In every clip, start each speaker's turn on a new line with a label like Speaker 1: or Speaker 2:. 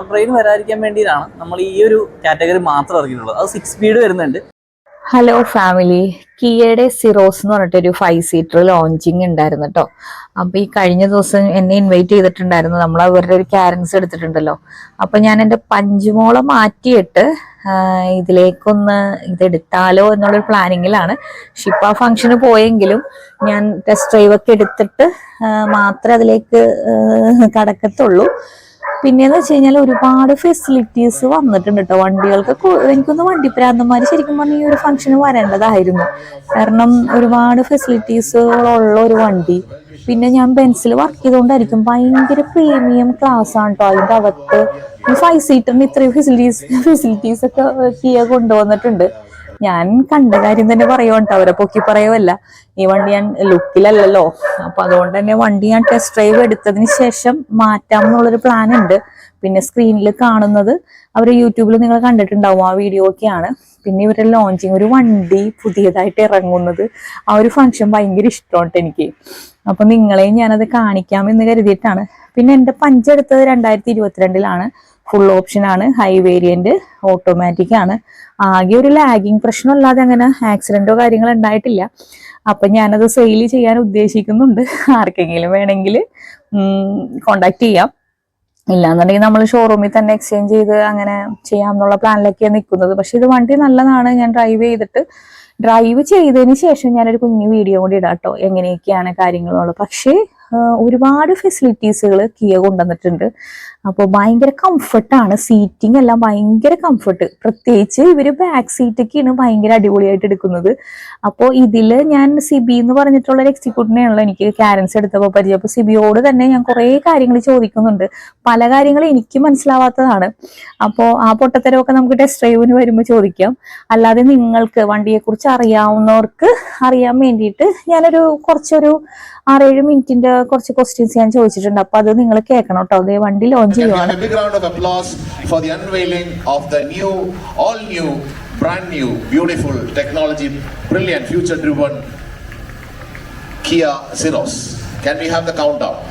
Speaker 1: Train വരാതിരിക്കാൻ വേണ്ടിയിട്ടാണ് നമ്മൾ ഈ ഒരു കാറ്റഗറി മാത്രം ഇറങ്ങിയിട്ടുള്ളത്. അത് സിക്സ് സ്പീഡ് വരുന്നുണ്ട്.
Speaker 2: ഹലോ ഫാമിലി കിയയുടെ സിറോസ് എന്ന് പറഞ്ഞിട്ട് ഒരു ഫൈവ് സീറ്റർ ലോഞ്ചിങ് ഉണ്ടായിരുന്നു കേട്ടോ അപ്പോൾ ഈ കഴിഞ്ഞ ദിവസം എന്നെ ഇൻവൈറ്റ് ചെയ്തിട്ടുണ്ടായിരുന്നു. നമ്മൾ അവരുടെ ഒരു ക്യാരൻസ് എടുത്തിട്ടുണ്ടല്ലോ. അപ്പോൾ ഞാൻ എന്റെ പഞ്ചുമോളെ മാറ്റിയിട്ട് ഇതിലേക്കൊന്ന് ഇതെടുത്താലോ എന്നുള്ളൊരു പ്ലാനിങ്ങിലാണ് ഷിപ്പ ഫംഗ്ഷന് പോയെങ്കിലും ഞാൻ ടെസ്റ്റ് ഡ്രൈവൊക്കെ എടുത്തിട്ട് മാത്രമേ അതിലേക്ക് കടക്കത്തുള്ളൂ. പിന്നെന്ന് വെച്ച് കഴിഞ്ഞാൽ ഒരുപാട് ഫെസിലിറ്റീസ് വന്നിട്ടുണ്ട് കേട്ടോ വണ്ടികൾക്ക് എനിക്കൊന്ന് വണ്ടി വണ്ടിപ്രാന്തന്മാർ ശരിക്കും പറഞ്ഞാൽ ഈ ഒരു ഫംഗ്ഷന് വരേണ്ടതായിരുന്നു. കാരണം ഒരുപാട് ഫെസിലിറ്റീസുകളുള്ള ഒരു വണ്ടി. പിന്നെ ഞാൻ ബെൻസിൽ വർക്ക് ചെയ്തുകൊണ്ടായിരിക്കും ഭയങ്കര പ്രീമിയം ക്ലാസ് ആണ് കേട്ടോ അതിന്റെ അകത്ത് ഫൈവ് സീറ്ററിന് ഇത്രയും ഫെസിലിറ്റീസ് ഫെസിലിറ്റീസ് ഒക്കെ കൊണ്ടുവന്നിട്ടുണ്ട്. ഞാൻ കണ്ട കാര്യം തന്നെ പറയുകയുണ്ട് അവരെ പൊക്കി പറയുമല്ല ഈ വണ്ടി ഞാൻ ലുക്കിലല്ലല്ലോ അപ്പൊ അതുകൊണ്ട് തന്നെ വണ്ടി ഞാൻ ടെസ്റ്റ് ഡ്രൈവ് എടുത്തതിന് ശേഷം മാറ്റാം എന്നുള്ളൊരു പ്ലാൻ ഉണ്ട്. പിന്നെ സ്ക്രീനിൽ കാണുന്നത് അവർ യൂട്യൂബിൽ നിങ്ങൾ കണ്ടിട്ടുണ്ടാവും. ആ വീഡിയോ ഒക്കെയാണ്. പിന്നെ ഇവരുടെ ലോഞ്ചിങ് ഒരു വണ്ടി പുതിയതായിട്ട് ഇറങ്ങുന്നത്. ആ ഒരു ഫംഗ്ഷൻ ഭയങ്കര ഇഷ്ടമാണ് എനിക്ക്. അപ്പൊ നിങ്ങളെയും ഞാനത് കാണിക്കാം എന്ന് കരുതിയിട്ടാണ്. പിന്നെ എന്റെ പഞ്ചെടുത്തത് രണ്ടായിരത്തി ഇരുപത്തിരണ്ടിലാണ്. ഫുൾ ഓപ്ഷൻ ആണ്. ഹൈ വേരിയന്റ് ഓട്ടോമാറ്റിക് ആണ്. ആകെ ഒരു ലാഗിങ് പ്രശ്നമല്ലാതെ അങ്ങനെ ആക്സിഡന്റോ കാര്യങ്ങളോ ഉണ്ടായിട്ടില്ല. അപ്പൊ ഞാനത് സെയിൽ ചെയ്യാൻ ഉദ്ദേശിക്കുന്നുണ്ട്. ആർക്കെങ്കിലും വേണമെങ്കിൽ കോണ്ടാക്ട് ചെയ്യാം. ഇല്ലാന്നുണ്ടെങ്കിൽ നമ്മൾ ഷോറൂമിൽ തന്നെ എക്സ്ചേഞ്ച് ചെയ്ത് അങ്ങനെ ചെയ്യാം എന്നുള്ള പ്ലാനിലൊക്കെയാണ് നിൽക്കുന്നത് പക്ഷെ ഇത് വണ്ടി നല്ലതാണ്. ഞാൻ ഡ്രൈവ് ചെയ്തിട്ട് ഡ്രൈവ് ചെയ്തതിന് ശേഷം ഞാനൊരു കുഞ്ഞു വീഡിയോ കൂടി ഇടാം കേട്ടോ എങ്ങനെയൊക്കെയാണ് കാര്യങ്ങളുള്ളത് പക്ഷേ ഒരുപാട് ഫെസിലിറ്റീസുകൾ കിയ കൊണ്ടുവന്നിട്ടുണ്ട്. അപ്പോൾ ഭയങ്കര കംഫർട്ടാണ് സീറ്റിംഗ് എല്ലാം ഭയങ്കര കംഫർട്ട് പ്രത്യേകിച്ച് ഇവർ ബാക്ക് സീറ്റൊക്കെയാണ് ഭയങ്കര അടിപൊളിയായിട്ട് എടുക്കുന്നത്. അപ്പോൾ ഇതിൽ ഞാൻ സിബി എന്ന് പറഞ്ഞിട്ടുള്ള എക്സിക്യൂട്ടീവിനെയാണല്ലോ എനിക്ക് ക്യാരൻസ് എടുത്തപ്പോൾ പരിചയം. അപ്പോൾ സിബിയോട് തന്നെ ഞാൻ കുറേ കാര്യങ്ങൾ ചോദിക്കുന്നുണ്ട്. പല കാര്യങ്ങളും എനിക്ക് മനസ്സിലാവാത്തതാണ്. അപ്പോൾ ആ പൊട്ടത്തരമൊക്കെ നമുക്ക് ടെസ്റ്റ് ഡ്രൈവിന് വരുമ്പോൾ ചോദിക്കാം. അല്ലാതെ നിങ്ങൾക്ക് വണ്ടിയെക്കുറിച്ച് അറിയാവുന്നവർക്ക് അറിയാൻ വേണ്ടിയിട്ട് ഞാനൊരു കുറച്ചൊരു ആറേഴ് മിനിറ്റിന്റെ കുറച്ച് ക്വസ്റ്റ്യൻസ് ഞാൻ ചോദിച്ചിട്ടുണ്ട്. അപ്പൊ അത് നിങ്ങൾ കേൾക്കണം കേട്ടോ. അതേ വണ്ടി launch
Speaker 3: Can we have a big round of applause for the unveiling of the new, all new, brand new, beautiful technology, brilliant, future driven Kia Ceros? Can we have the countdown?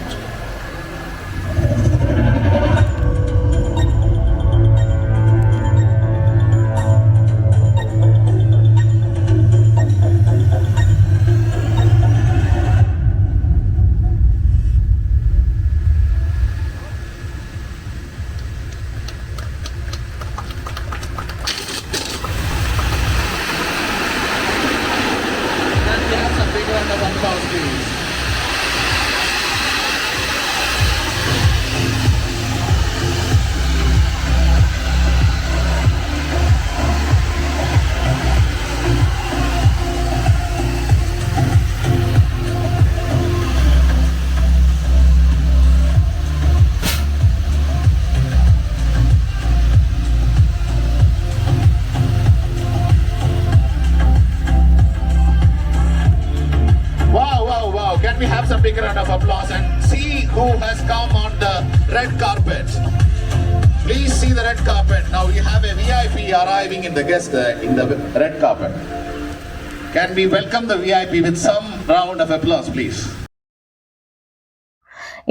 Speaker 3: The guest uh, in the red carpet. Can we welcome the VIP with some round of applause, please?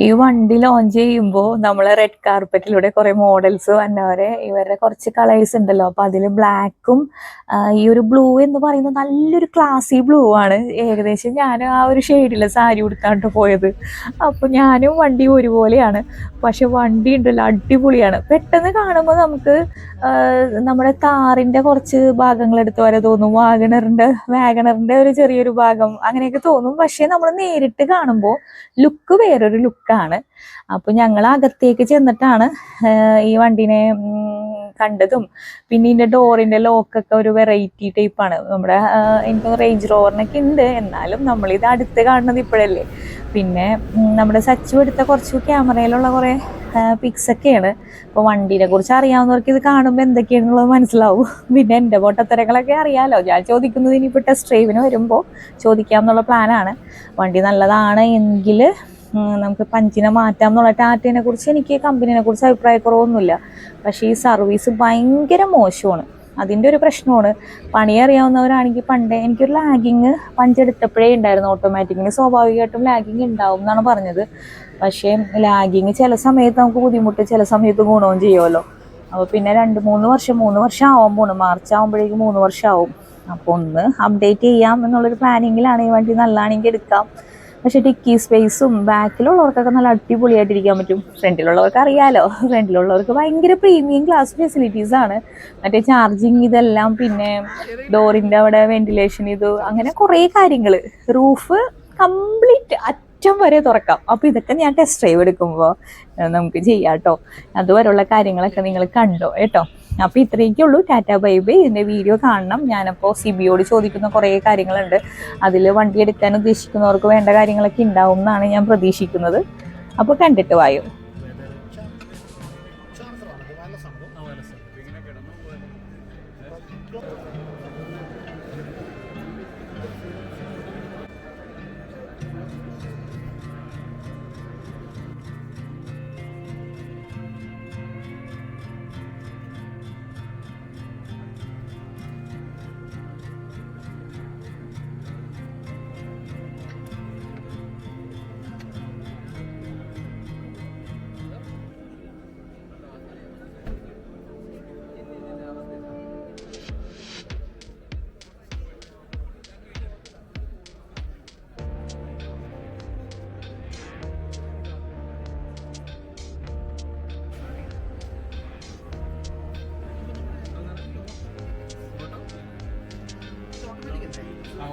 Speaker 2: ഈ വണ്ടി launch ചെയ്യുമ്പോൾ നമ്മൾ red കാർപ്പറ്റിലൂടെ കുറെ models വന്നവരെ ഇവരുടെ കുറച്ച് colours ഉണ്ടല്ലോ. അപ്പൊ അതിൽ ബ്ലാക്കും ഈ ഒരു ബ്ലൂ എന്ന് പറയുന്നത് നല്ലൊരു ക്ലാസി ബ്ലൂ ആണ്. ഏകദേശം ഞാൻ ആ ഒരു ഷെയ്ഡിലെ സാരി ഉടുത്താണ്ട് പോയത്. അപ്പൊ ഞാനും വണ്ടി ഒരുപോലെയാണ്. പക്ഷെ വണ്ടി ഉണ്ടല്ലോ അടിപൊളിയാണ്. പെട്ടെന്ന് കാണുമ്പോൾ നമുക്ക് നമ്മുടെ താറിന്റെ കുറച്ച് ഭാഗങ്ങൾ എടുത്ത് വരെ തോന്നും. വാഗണറിന്റെ വാഗണറിന്റെ ഒരു ചെറിയൊരു ഭാഗം അങ്ങനെയൊക്കെ തോന്നും. പക്ഷെ നമ്മൾ നേരിട്ട് കാണുമ്പോൾ ലുക്ക് വേറൊരു ലുക്കാണ് അപ്പൊ ഞങ്ങൾ അകത്തേക്ക് ചെന്നിട്ടാണ് ഈ വണ്ടിനെ കണ്ടതും. പിന്നെ ഇതിന്റെ ഡോറിന്റെ ലോക്കൊക്കെ ഒരു വെറൈറ്റി ടൈപ്പാണ് നമ്മുടെ എനിക്ക് റേഞ്ച് റോവറിനൊക്കെ ഉണ്ട്. എന്നാലും ഇത് അടുത്ത് കാണുന്നത് ഇപ്പോഴല്ലേ. പിന്നെ നമ്മുടെ സച്ചു എടുത്ത കുറച്ച് ക്യാമറയിലുള്ള കുറെ പിക്സ് ഒക്കെയാണ്. അപ്പോൾ വണ്ടീനെ കുറിച്ച് അറിയാവുന്നവർക്ക് ഇത് കാണുമ്പോൾ എന്തൊക്കെയാണെന്നുള്ളത് മനസ്സിലാവും. പിന്നെ എന്റെ പൊട്ടത്തരങ്ങളൊക്കെ അറിയാലോ. ഞാൻ ചോദിക്കുന്നത് ഇനിയിപ്പോൾ ടെസ്റ്റ് ഡ്രൈവിന് വരുമ്പോൾ ചോദിക്കാമെന്നുള്ള പ്ലാനാണ് വണ്ടി നല്ലതാണ് എങ്കിൽ നമുക്ക് പഞ്ചിനെ മാറ്റാം എന്നുള്ള ടാറ്റേനെ കുറിച്ച് എനിക്ക് കമ്പനീനെ കുറിച്ച് അഭിപ്രായക്കുറവൊന്നുമില്ല. പക്ഷേ ഈ സർവീസ് ഭയങ്കര മോശമാണ്. അതിന്റെ ഒരു പ്രശ്നമാണ്. പണി അറിയാവുന്നവരാണെങ്കിൽ പണ്ടേ എനിക്കൊരു ലാഗിങ് പഞ്ചെടുത്തപ്പോഴേ ഉണ്ടായിരുന്നു. ഓട്ടോമാറ്റിക്കിന് സ്വാഭാവികമായിട്ടും ലാഗിങ് ഉണ്ടാവും എന്നാണ് പറഞ്ഞത്. പക്ഷേ ലാഗിങ് ചില സമയത്ത് നമുക്ക് ബുദ്ധിമുട്ട് ചില സമയത്ത് ഗുണവും ചെയ്യുമല്ലോ. അപ്പോൾ പിന്നെ രണ്ട് മൂന്ന് വർഷം മൂന്ന് വർഷം ആവാൻ പോണു മാർച്ച് ആകുമ്പോഴേക്കും മൂന്ന് വർഷം ആവും അപ്പോൾ ഒന്ന് അപ്ഡേറ്റ് ചെയ്യാം എന്നുള്ളൊരു പ്ലാനിങ്ങിലാണ് ഈ വണ്ടി നല്ലതാണെങ്കിൽ എടുക്കാം. പക്ഷേ ടിക്കി സ്പേസും ബാക്കിലുള്ളവർക്കൊക്കെ നല്ല അടിപൊളിയായിട്ടിരിക്കാൻ പറ്റും. ഫ്രണ്ടിലുള്ളവർക്ക് അറിയാലോ. ഫ്രണ്ടിലുള്ളവർക്ക് ഭയങ്കര പ്രീമിയം ക്ലാസ് ഫെസിലിറ്റീസ് ആണ്. മറ്റേ ചാർജിങ് ഇതെല്ലാം പിന്നെ ഡോറിന്റെ അവിടെ വെന്റിലേഷൻ ഇത് അങ്ങനെ കുറേ കാര്യങ്ങൾ റൂഫ് കംപ്ലീറ്റ് അറ്റം വരെ തുറക്കാം. അപ്പോൾ ഇതൊക്കെ ഞാൻ ടെസ്റ്റ് ഡ്രൈവ് എടുക്കുമ്പോൾ നമുക്ക് ചെയ്യാം കേട്ടോ അതുവരെയുള്ള കാര്യങ്ങളൊക്കെ നിങ്ങൾ കണ്ടോ കേട്ടോ? അപ്പോൾ ഇത്രയൊക്കെ ഉള്ളൂ. ടാറ്റ ബൈ ബൈ ഇതിന്റെ വീഡിയോ കാണണം. ഞാനപ്പോൾ സിബിയോട് ചോദിക്കുന്ന കുറേ കാര്യങ്ങളുണ്ട്. അതിൽ വണ്ടി എടുക്കാൻ ഉദ്ദേശിക്കുന്നവർക്ക് വേണ്ട കാര്യങ്ങളൊക്കെ ഉണ്ടാവും എന്നാണ് ഞാൻ പ്രതീക്ഷിക്കുന്നത്. അപ്പോൾ കണ്ടിട്ട് വായോ?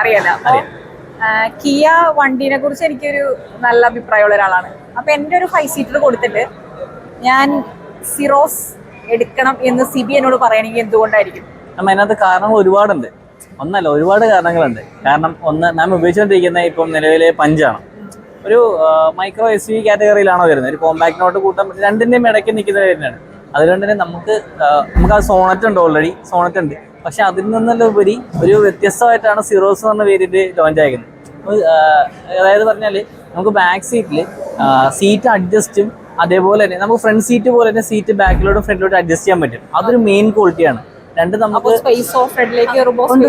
Speaker 2: അറിയാലോ? അപ്പൊ
Speaker 1: അറിയാം.
Speaker 2: കിയ വണ്ടീനെ കുറിച്ച് എനിക്കൊരു നല്ല അഭിപ്രായമുള്ള ഒരാളാണ്. അപ്പൊ എന്റെ ഒരു ഫൈവ് സീറ്റർ കൊടുത്തിട്ട് ഞാൻ സിറോസ് എടുക്കണം എന്ന് സി ബി എന്നോട് പറയണമെങ്കിൽ എന്തുകൊണ്ടായിരിക്കും?
Speaker 1: നമ്മൾ അതിനകത്ത് കാരണങ്ങൾ ഒരുപാടുണ്ട്. ഒന്നല്ല ഒരുപാട് കാരണങ്ങളുണ്ട്. കാരണം ഒന്ന് നാം ഉപയോഗിച്ചുകൊണ്ടിരിക്കുന്ന ഇപ്പം നിലവിലെ പഞ്ചാണ്. ഒരു മൈക്രോ എസ് യു കാറ്റഗറിയിലാണോ വരുന്നത്. ഒരു കോമ്പാക്ടിനോട്ട് കൂട്ടാൻ രണ്ടിന്റെയും ഇടയ്ക്ക് നിൽക്കുന്ന വരുന്നതാണ്. അതുകൊണ്ട് തന്നെ നമുക്ക് നമുക്ക് ആ സോണറ്റ് ഉണ്ട് ഓൾറെഡി സോണറ്റ് ഉണ്ട്. പക്ഷെ അതിൽ നിന്നെല്ലാം ഉപരി ഒരു വ്യത്യസ്തമായിട്ടാണ് സിറോസ് എന്ന പേരിൽ ലോഞ്ച് ആയിരിക്കുന്നത്. അതായത് പറഞ്ഞാൽ നമുക്ക് ബാക്ക് സീറ്റിൽ സീറ്റ് അഡ്ജസ്റ്റും അതേപോലെ തന്നെ നമുക്ക് ഫ്രണ്ട് സീറ്റ് പോലെ തന്നെ സീറ്റ് ബാക്കിലോട്ടും ഫ്രണ്ടിലോട്ടും അഡ്ജസ്റ്റ് ചെയ്യാൻ പറ്റും. അതൊരു മെയിൻ ക്വാളിറ്റിയാണ് രണ്ട് നമുക്ക്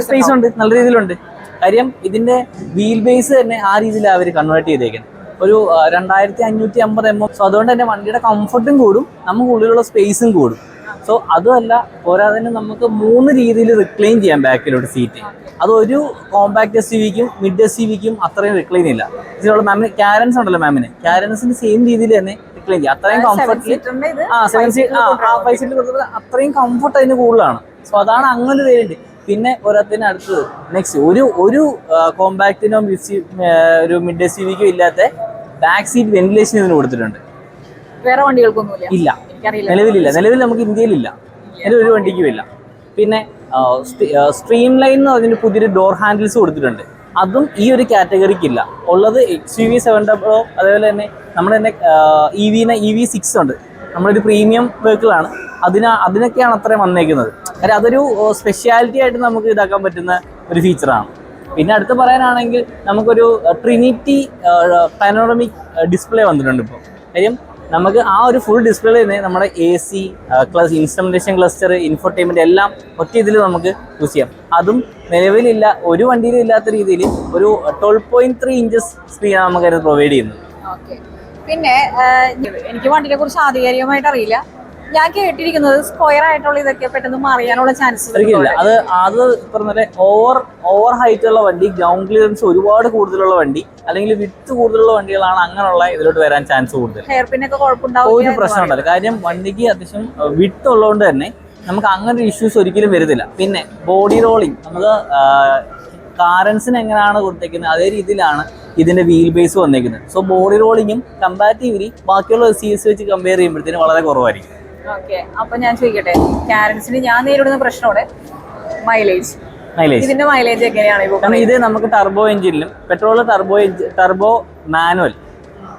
Speaker 2: സ്പേസ്
Speaker 1: ഉണ്ട് നല്ല രീതിയിലുണ്ട്. കാര്യം ഇതിന്റെ വീൽ ബേസ് തന്നെ ആ രീതിയിലാണ് അവർ കൺവേർട്ട് ചെയ്തേക്കുന്നത് ഒരു രണ്ടായിരത്തി അഞ്ഞൂറ്റി അമ്പത് എം എം സോ അതുകൊണ്ട് തന്നെ വണ്ടിയുടെ കംഫർട്ടും കൂടും നമുക്ക് ഉള്ളിലുള്ള സ്പേസും കൂടും. സോ അതുമല്ല പോരാതെ തന്നെ നമുക്ക് മൂന്ന് രീതിയിൽ റിക്ലൈൻ ചെയ്യാം ബാക്കിലോട്ട് സീറ്റ് അത് ഒരു കോമ്പാക്ട് എസ് വിക്കും മിഡ് എസ് വിക്കും അത്രയും റിക്ലൈൻ ഇല്ല. ഇതിലുള്ള മാമിന് ക്യാരൻസ് ഉണ്ടല്ലോ മാമിന് ക്യാരൻസിന് സെയിം രീതിയിൽ തന്നെ റിക്ലൈൻ ചെയ്യാം അത്രയും കംഫർട്ടിൽ ആ സെവൻ സീറ്റ് ആ ഫൈവ് സീറ്റിൽ കൊടുത്തത് അത്രയും കംഫർട്ട് അതിന് കൂടുതലാണ്. സോ അതാണ് അങ്ങനെ ഒരു പിന്നെ ഒരത്തിന് അടുത്തത്. നെക്സ്റ്റ് ഒരു ഒരു കോമ്പാക്റ്റിനോ ഒരു മിഡ് എസ് സിവിക്കോ ഇല്ലാത്ത ബാക്ക് സീറ്റ് വെന്റിലേഷൻ ഇതിന് കൊടുത്തിട്ടുണ്ട്.
Speaker 2: വേറെ വണ്ടികൾക്കൊന്നും
Speaker 1: ഇല്ല. നിലവിലില്ല. നിലവിൽ നമുക്ക് ഇന്ത്യയിലില്ല. അതിൽ ഒരു വണ്ടിക്കും ഇല്ല. പിന്നെ സ്ട്രീം ലൈൻ എന്ന് പറഞ്ഞിട്ട് പുതിയൊരു ഡോർ ഹാൻഡിൽസ് കൊടുത്തിട്ടുണ്ട്. അതും ഈ ഒരു കാറ്റഗറിക്കില്ല. ഉള്ളത് എക്സ് യു വി സെവൻ ഡബിളോ അതേപോലെ തന്നെ നമ്മൾ തന്നെ ഇ വിനെ ഇ വി സിക്സ് ഉണ്ട്. നമ്മളൊരു പ്രീമിയം വെഹിക്കിളാണ് അതിന് അതിനൊക്കെയാണ് അത്രയും വന്നേക്കുന്നത്. കാര്യം അതൊരു സ്പെഷ്യാലിറ്റി ആയിട്ട് നമുക്ക് ഇതാക്കാൻ പറ്റുന്ന ഒരു ഫീച്ചറാണ് പിന്നെ അടുത്ത് പറയാനാണെങ്കിൽ നമുക്കൊരു ട്രിനിറ്റി പാനോറമിക് ഡിസ്പ്ലേ വന്നിട്ടുണ്ട് ഇപ്പോൾ കാര്യം നമുക്ക് ആ ഒരു ഫുൾ ഡിസ്പ്ലേ തന്നെ നമ്മുടെ എ സി ക്ലസ് ഇൻസ്ട്രുമെന്റേഷൻ ക്ലസ്റ്റർ ഇൻഫോർടൈൻമെന്റ് എല്ലാം ഒറ്റ ഇതിൽ നമുക്ക് യൂസ് ചെയ്യാം. അതും നിലവിലില്ല ഒരു വണ്ടിയിലും ഇല്ലാത്ത രീതിയിൽ ഒരു ട്വൽവ് പോയിന്റ് ത്രീ ഇഞ്ചസ് സ്ക്രീനാണ് നമുക്ക് അതിന് പ്രൊവൈഡ് ചെയ്യുന്നത്.
Speaker 2: പിന്നെ എനിക്ക് വണ്ടിനെ കുറിച്ച് ആധികാരികമായിട്ട് അറിയില്ല. ഞാൻ കേട്ടിരിക്കുന്നത് സ്ക്വയർ ആയിട്ടുള്ള ഇതൊക്കെ പെട്ടെന്ന് മറിയാനുള്ള
Speaker 1: ചാൻസ് അത് അത് പറഞ്ഞ ഓവർ ഓവർ ഹൈറ്റ് ഉള്ള വണ്ടി ഗ്രൗണ്ട് ക്ലിയറൻസ് ഒരുപാട് കൂടുതലുള്ള വണ്ടി അല്ലെങ്കിൽ വിത്ത് കൂടുതലുള്ള വണ്ടികളാണ് അങ്ങനെയുള്ള ഇതിലോട്ട് വരാൻ ചാൻസ് കൂടുതൽ.
Speaker 2: ഹെയർ പിന്നൊക്കെ
Speaker 1: ഒരു
Speaker 2: കുഴപ്പമുണ്ടാവും
Speaker 1: പ്രശ്നം ഉണ്ടല്ലോ കാര്യം വണ്ടിക്ക് അത്യാവശ്യം വിട്ട് ഉള്ളതുകൊണ്ട് തന്നെ നമുക്ക് അങ്ങനെ ഇഷ്യൂസ് ഒരിക്കലും വരുന്നില്ല. പിന്നെ ബോഡി റോളിംഗ് നമുക്ക് കാരൻസിന് എങ്ങനെയാണ് കൊടുത്തേക്കുന്നത്? അതേ രീതിയിലാണ് ഇതിന്റെ വീൽ ബേസ് വന്നേക്കുന്നത്. സോ ബോഡി റോളിങ്ങും കമ്പാരിറ്റീവ്ലി ബാക്കിയുള്ള സി എസ് വെച്ച് കമ്പയർ ചെയ്യുമ്പോഴത്തേന് വളരെ കുറവായിരിക്കും.
Speaker 2: ഓക്കെ അപ്പൊ ഞാൻ ചോദിക്കട്ടെ കാരൻസിന് ഞാൻ നേരിടുന്ന പ്രശ്നമാണ് മൈലേജ്.
Speaker 1: മൈലേജ്.
Speaker 2: ഇതിന്റെ മൈലേജ് എങ്ങനെയാണ്
Speaker 1: ഇത് നമുക്ക് ടർബോ എഞ്ചിനിലും പെട്രോൾ ടർബോ ടർബോ മാനുവൽ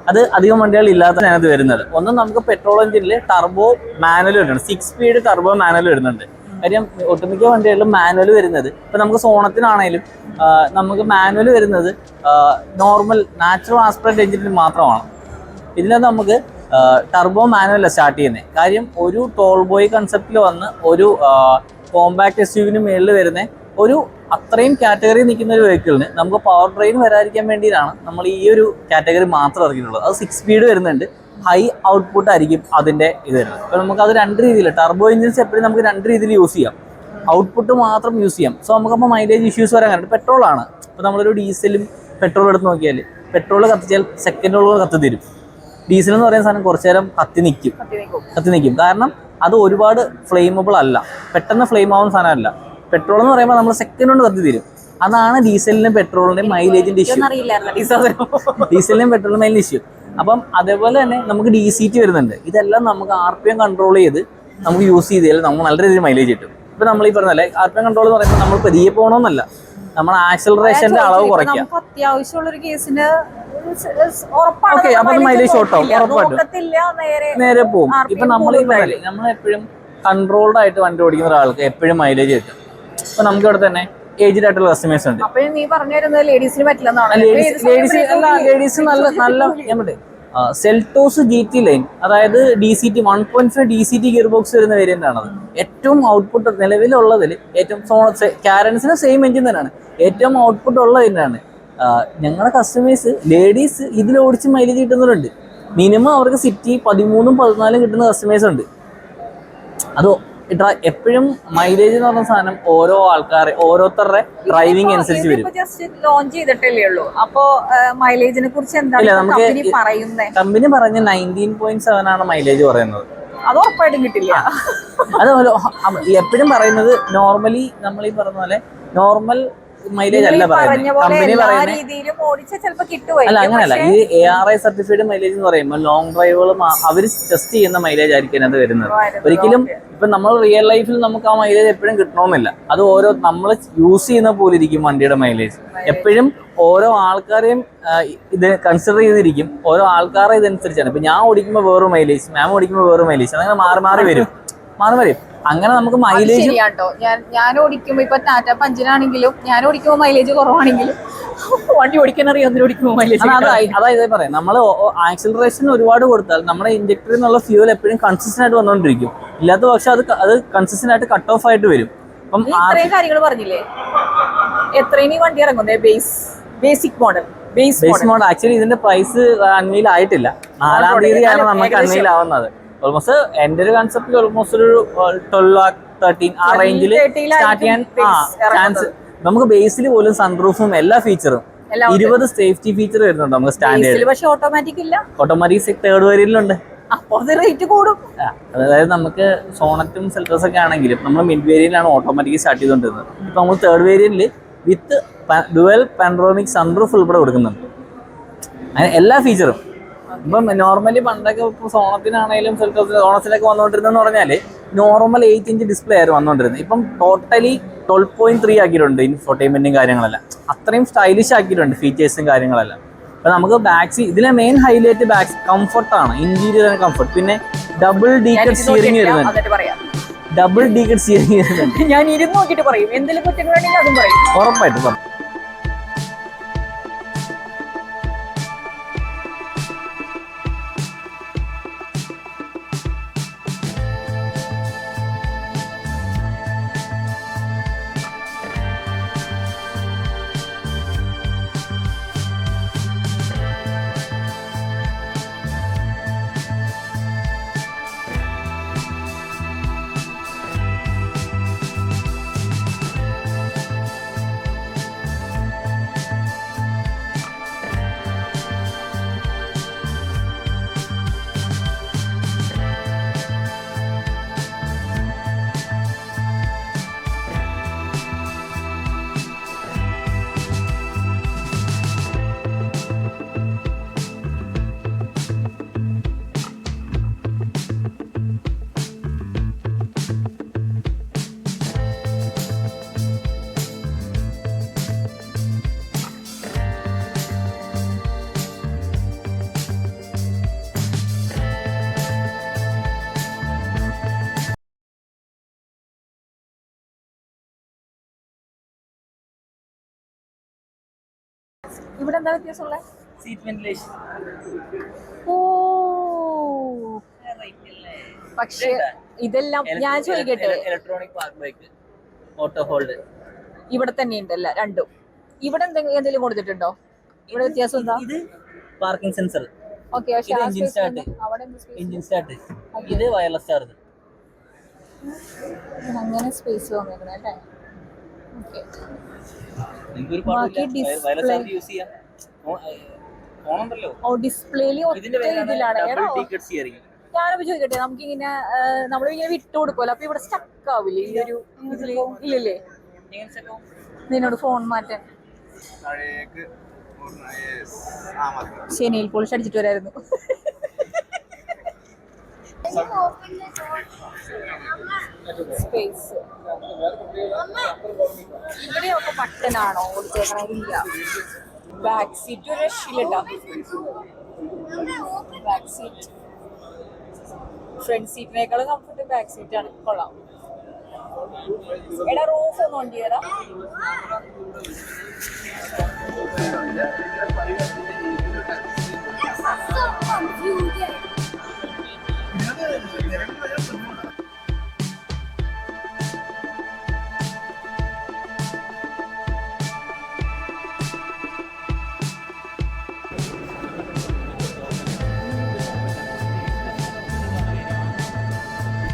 Speaker 1: അത് അധികം വണ്ടികൾ ഇല്ലാത്തതാണ് അത് വരുന്നത്. ഒന്നും നമുക്ക് പെട്രോൾ എഞ്ചിനിൽ ടർബോ മാനുവൽ വരുന്നുണ്ട്. സിക്സ് സ്പീഡ് ടർബോ മാനുവൽ വരുന്നുണ്ട്. കാര്യം ഒട്ടുമിക്ക വണ്ടികളിലും മാനുവൽ വരുന്നത്. ഇപ്പം നമുക്ക് സോണത്തിനാണേലും ആ, നമുക്ക് മാനുവൽ വരുന്നത് നോർമൽ നാച്ചുറൽ ആസ്പിറന്റ് എഞ്ചിനിൽ മാത്രമാണ്. ഇതിനകത്ത് നമുക്ക് ടർബോ മാനുവല്ല സ്റ്റാർട്ട് ചെയ്യുന്നത് കാര്യം ഒരു ടോൾ ബോയ് കൺസെപ്റ്റിൽ വന്ന് ഒരു കോമ്പാക്ട് എസ് യുവിന് മുകളിൽ വരുന്ന ഒരു അത്രയും കാറ്റഗറി നിൽക്കുന്ന ഒരു വെഹിക്കിളിന് നമുക്ക് പവർ ട്രെയിൻ വരാതിരിക്കാൻ വേണ്ടിയിട്ടാണ് നമ്മൾ ഈ ഒരു കാറ്റഗറി മാത്രം ഇറങ്ങിയിട്ടുള്ളത് അത് സിക്സ് സ്പീഡ് വരുന്നുണ്ട്. ഹൈ ഔട്ട്പുട്ട് ആയിരിക്കും അതിന്റെ ഇത് വരുന്നത്. അപ്പോൾ നമുക്ക് അത് രണ്ട് രീതിയിൽ ടർബോ എഞ്ചിൻസ് എപ്പോഴും നമുക്ക് രണ്ട് രീതിയിൽ യൂസ് ചെയ്യാം. ഔട്ട്പുട്ട് മാത്രം യൂസ് ചെയ്യാം. സോ നമുക്കപ്പോൾ മൈലേജ് ഇഷ്യൂസ് വരാൻ കാരണം പെട്രോളാണ് ഇപ്പോൾ നമ്മളൊരു ഡീസലും പെട്രോൾ എടുത്ത് നോക്കിയാൽ പെട്രോൾ കത്തിച്ചാൽ സെക്കൻഡുകൾ കത്തി തരും. ഡീസൽ എന്ന് പറയുന്ന സാധനം കുറച്ചു നേരം കത്തി നിൽക്കും കത്തി നിൽക്കും കാരണം അത് ഒരുപാട് ഫ്ലെയിമബിൾ അല്ല. പെട്ടെന്ന് ഫ്ലെയിം ആവുന്ന സാധനമല്ല. പെട്രോൾ എന്ന് പറയുമ്പോൾ നമ്മൾ സെക്കൻഡ് കൊണ്ട് കത്തി തരും. അതാണ് ഡീസലിനും പെട്രോളിന്റെയും മൈലേജിന്റെ ഇഷ്യൂ ഡീസലിനും പെട്രോളിനും മൈലേജ് ഇഷ്യൂ അപ്പം അതേപോലെ തന്നെ നമുക്ക് ഡി സി ടി വരുന്നുണ്ട്. ഇതെല്ലാം നമുക്ക് ആർ പി എം കൺട്രോൾ ചെയ്ത് നമുക്ക് യൂസ് ചെയ്താൽ നമുക്ക് നല്ല രീതിയിൽ മൈലേജ് കിട്ടും. ഇപ്പൊ നമ്മൾ ഈ പറഞ്ഞല്ലേ ആർ പി എം കൺട്രോൾ എന്ന് പറയുമ്പോൾ നമ്മൾ പതിയെ പോകണമെന്നല്ല നമ്മൾ ആക്സലറേഷന്റെ അളവ് കുറയ്ക്കുക
Speaker 2: നമുക്ക് അത്യാവശ്യമുള്ള ഒരു കേസിന്
Speaker 1: അപ്പൊ ആവും, ഉറപ്പായിട്ടും.
Speaker 2: നേരെ
Speaker 1: പോകും ഇപ്പൊ നമ്മൾ ഈ നമ്മൾ എപ്പോഴും കൺട്രോൾഡ് ആയിട്ട് വണ്ടി ഓടിക്കുന്ന ഒരാൾക്ക് എപ്പോഴും മൈലേജ് കിട്ടും. അപ്പൊ നമുക്ക് ഇവിടെ തന്നെ ഏജ്ഡ് ആയിട്ടുള്ള കസ്റ്റമേഴ്സ് ഉണ്ട്.
Speaker 2: നീ പറഞ്ഞു തരുന്നത് ലേഡീസിന് പറ്റില്ലെന്നാണ്.
Speaker 1: ലേഡീസ് നല്ല നല്ല സെൽറ്റോസ് ജി ടി ലൈൻ അതായത് D C T one point five D C T gearbox വരുന്ന വേരിയന്റ് ആണത്. ഏറ്റവും ഔട്ട്പുട്ട് നിലവിലുള്ളതിൽ ഏറ്റവും കാരൻസിന് സെയിം എഞ്ചിൻ തന്നെയാണ്. ഏറ്റവും ഔട്ട്പുട്ട് ഉള്ളത് തന്നെയാണ് ഞങ്ങളുടെ കസ്റ്റമേഴ്സ് ലേഡീസ് ഇതിൽ ഓടിച്ച് മൈലേജ് കിട്ടുന്നവരുണ്ട്. മിനിമം അവർക്ക് സിറ്റി പതിമൂന്നും പതിനാലും കിട്ടുന്ന കസ്റ്റമേഴ്സ് ഉണ്ട്. അത് എപ്പോഴും മൈലേജ് എന്ന് പറഞ്ഞ സാധനം ഓരോ ആൾക്കാരെ ഓരോരുത്തരുടെ ഡ്രൈവിംഗ് അനുസരിച്ച് വരും.
Speaker 2: ലോഞ്ച് ചെയ്തിട്ടല്ലേ ഉള്ളൂ. അപ്പോ മൈലേജിനെ കുറിച്ച് എന്താണ്
Speaker 1: നമുക്ക്
Speaker 2: കമ്പനി
Speaker 1: പറഞ്ഞ നയന്റീൻ പോയിന്റ് സെവൻ ആണ് മൈലേജ് പറയുന്നത്.
Speaker 2: അത് ഉറപ്പായിട്ടും കിട്ടില്ല.
Speaker 1: അതോ എപ്പോഴും പറയുന്നത് നോർമലി നമ്മൾ ഈ പറഞ്ഞ പോലെ നോർമൽ മൈലേജ് അല്ല പറയുന്നത് കമ്പനി പറയുന്നത് അല്ല അങ്ങനെയല്ല ഈ A R I certified mileage എന്ന് പറയുമ്പോൾ ലോങ് ഡ്രൈവുകൾ അവർ ടെസ്റ്റ് ചെയ്യുന്ന മൈലേജ് ആയിരിക്കും അത് വരുന്നത്.
Speaker 2: വരുന്നത്,
Speaker 1: ഒരിക്കലും ഇപ്പൊ നമ്മൾ റിയൽ ലൈഫിൽ നമുക്ക് ആ മൈലേജ് എപ്പോഴും കിട്ടണമെന്നില്ല അത് ഓരോ നമ്മൾ യൂസ് ചെയ്യുന്ന പോലെ ഇരിക്കും വണ്ടിയുടെ മൈലേജ് എപ്പോഴും ഓരോ ആൾക്കാരെയും ഇത് കൺസിഡർ ചെയ്തിരിക്കും. ഓരോ ആൾക്കാരെ ഇതനുസരിച്ചാണ്. ഇപ്പൊ ഞാൻ ഓടിക്കുമ്പോൾ വേറൊരു മൈലേജ് മാം ഓടിക്കുമ്പോൾ വേറൊരു മൈലേജ് അങ്ങനെ മാറി മാറി വരും. മാറി വരും അങ്ങനെ നമുക്ക് മൈലേജ്
Speaker 2: ശരിയാട്ടോ. ഞാൻ ഞാൻ ഓടിക്കുമ്പോ ഇപ്പൊ ടാറ്റ പഞ്ചിനാണെങ്കിലും ഞാൻ ഓടിക്കുമ്പോ മൈലേജ് കുറവാണെങ്കിലും. വണ്ടി ഓടിക്കാൻ അറിയാം? ഓടിക്കുമ്പോൾ മൈലേജ്
Speaker 1: അതായത് പറയാം നമ്മൾ ആക്സിലറേഷൻ ഒരുപാട് കൊടുത്താൽ നമ്മുടെ ഇഞ്ചക്ടറിൽ നിന്നുള്ള ഫ്യൂൽ എപ്പോഴും കൺസിസ്റ്റന്റ് ആയിട്ട് വന്നുകൊണ്ടിരിക്കും ഇല്ലാത്ത പക്ഷെ അത് അത് കൺസിസ്റ്റന്റ് ആയിട്ട് കട്ട് ഓഫ് ആയിട്ട് വരും. അപ്പം
Speaker 2: ഇത്രയും കാര്യങ്ങൾ പറഞ്ഞില്ലേ? എത്രയും വണ്ടി ഇറങ്ങുന്നേ? Base basic model base model
Speaker 1: actually ഇതിന്റെ പ്രൈസ് അൺവീൽ ആയിട്ടില്ല നാലാം. തീയതിയാണ് നമുക്ക് അൺവീൽ ആവുന്നത് ഓൾമോസ്റ്റ് എന്റെ ഒരു കൺസെപ്റ്റിൽ ഓൾമോസ്റ്റ് ഒരു ട്വൽവ് ലാക്ക് തേർട്ടീൻ ആ
Speaker 2: 12,
Speaker 1: റേഞ്ചിൽ
Speaker 2: 13 ലായിരിക്കും
Speaker 1: സ്റ്റാർട്ട് ചെയ്യാൻ. ചാൻസ് നമുക്ക് ബേസിൽ പോലും സൺറൂഫും എല്ലാ ഫീച്ചറും. ഇരുപത് സേഫ്റ്റി ഫീച്ചർ വരുന്നുണ്ട് നമുക്ക് സ്റ്റാൻഡേർഡ്
Speaker 2: പക്ഷേ ഓട്ടോമാറ്റിക് ഇല്ല.
Speaker 1: ഓട്ടോമാറ്റിക് തേർഡ്
Speaker 2: വേരിയലുണ്ട് റേറ്റ് കൂടും.
Speaker 1: അതായത് നമുക്ക് സോണറ്റും സെൽറ്റോസ് ഒക്കെ ആണെങ്കിലും നമ്മൾ മിഡ് വേരിയലാണ് ഓട്ടോമാറ്റിക് സ്റ്റാർട്ട് ചെയ്തുകൊണ്ടിരുന്നത് ഇപ്പൊ നമ്മൾ തേർഡ് വേരിയന്റിൽ വിത്ത് ഡുവൽ പാൻഡ്രോമിക് സൺറൂഫ് ഉൾപ്പെടെ കൊടുക്കുന്നുണ്ട്. അങ്ങനെ എല്ലാ ഫീച്ചറും ഇപ്പം നോർമലി പണ്ടൊക്കെ ഇപ്പോൾ സോണത്തിനാണെങ്കിലും സെൽറ്റോസിന് സോണസിലൊക്കെ വന്നുകൊണ്ടിരുന്നതെന്ന് പറഞ്ഞാൽ നോർമൽ എയ്റ്റ് ഇഞ്ച് ഡിസ്പ്ലേ ആയിരുന്നു വന്നുകൊണ്ടിരുന്നത് ഇപ്പം ടോട്ടലി ട്വൽവ് പോയിന്റ് ത്രീ ആക്കിയിട്ടുണ്ട് ഇൻഫോർട്ടൈൻമെന്റും കാര്യങ്ങളെല്ലാം. അത്രയും സ്റ്റൈലിഷ് ആക്കിയിട്ടുണ്ട് ഫീച്ചേഴ്സും കാര്യങ്ങളെല്ലാം. അപ്പൊ നമുക്ക് ബാക്സ് ഇതിലെ മെയിൻ ഹൈലൈറ്റ് ബാക്ക് കംഫർട്ടാണ് ഇന്റീരിയർ കംഫർട്ട് പിന്നെ ഡബിൾ
Speaker 2: ഡീക്കറ്റ്
Speaker 1: സ്റ്റിയറിംഗ് വരുന്നുണ്ട്. ഡബിൾ ഡീക്കറ്റ് സ്റ്റിയറിംഗ് വരുന്നുണ്ട്.
Speaker 2: ഞാൻ ഇരുന്ന് നോക്കിയിട്ട് പറയും. എന്തെങ്കിലും ഉറപ്പായിട്ടും അതും പറയും.
Speaker 1: ഉറപ്പായിട്ടും.
Speaker 4: ഇവിടെ എന്താ വ്യത്യാസമുള്ള?
Speaker 1: സീറ്റ് വെന്റിലേഷൻ
Speaker 4: ഓ. പക്ഷേ ഇതെല്ലാം ഞാൻ ചോദിക്കട്ടെ?
Speaker 1: Electronic park brake auto hold
Speaker 4: ഇവിടെ തന്നെ ഉണ്ടല്ല രണ്ടും. ഇവിടെ എന്തെങ്കിലും എന്തെങ്കിലും കൊടുത്തിട്ടുണ്ടോ? ഇവിടെ വ്യത്യാസം എന്താ?
Speaker 1: ഇത് പാർക്കിംഗ് സെൻസർ
Speaker 4: ഓക്കെ പക്ഷെ എന്ത് space?
Speaker 1: എഞ്ചിൻ സ്റ്റാർട്ട് ഇത് വയർലെസ് ചാർജ്
Speaker 4: അങ്ങനെ സ്പേസ് വന്നിരുന്നു അല്ലേ? ഡിസ്പ്ലേയിൽ ഞാനിപ്പോ ചോദിക്കട്ടെ നമുക്കിങ്ങനെ നമ്മളിങ്ങനെ വിട്ടു കൊടുക്കുമല്ലോ അപ്പൊ ഇവിടെ സ്റ്റക്ക് ആവില്ലേ ഈ ഒരു ഇതിൽ? ഇല്ലല്ലേ? നിന്നോട് ഫോൺ മാറ്റാൻ. ശനിയിൽ പോളിഷ് അടിച്ചിട്ട് വരായിരുന്നു. സ്പേസ് ഇവിടെയൊക്കെ ബട്ടനാണോ കൊടുത്തേക്കണില്ല ബാക്ക് സീറ്റ് ഒരു രക്ഷയില്ലട്ടോ ബാക്ക് സീറ്റ് ഫ്രണ്ട് സീറ്റിനേക്കാളും കംഫർട്ട് ബാക്ക് സീറ്റ് ആണ് കൊള്ളാം എടാ റൂഫ് ഒന്ന് ഓൺ ചെയ്യടാ
Speaker 5: so confusing. there.